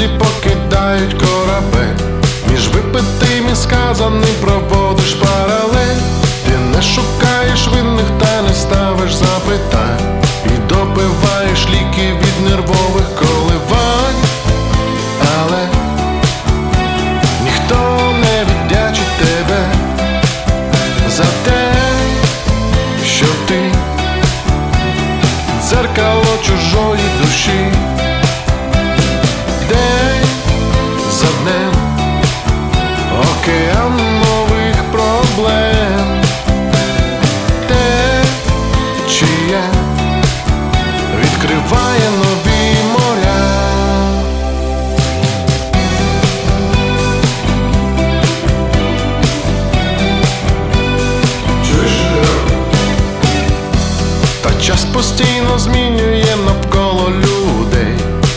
друзі покидають корабель. Між випитим і сказаним проводиш Та час постійно змінює навколо людей,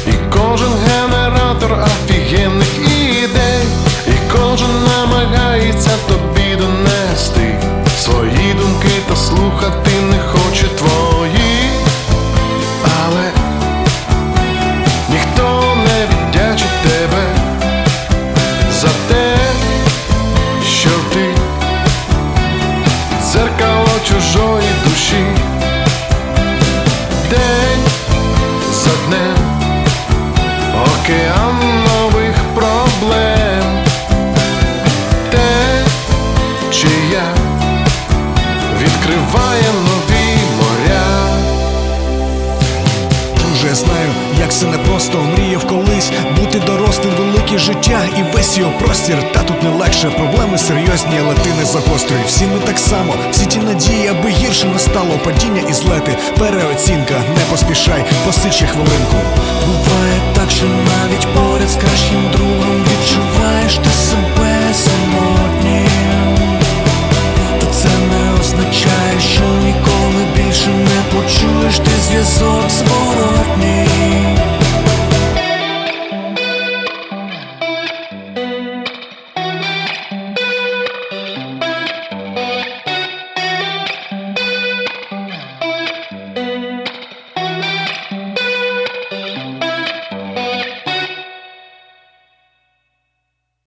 і кожен генератор офігенних ідей, і кожен намагається тобі донести свої думки та слухати не хоче твої, але ніхто не віддячить тебе за те, що ти. Дзеркало чужої душі за днем, це непросто мріяв колись бути дорослим, велике життя і весь його простір. Та тут не легше, проблеми серйозні, але ти не загострюй. Всі ми так само, всі ті надії, аби гірше не стало падіння і злети. Переоцінка, не поспішай, посичи хвилинку. Буває так, що навіть поряд з кращим другом відчуваєш ти себе самотнім Та це не означає, що ніколи більше не почуєш ти зв'язок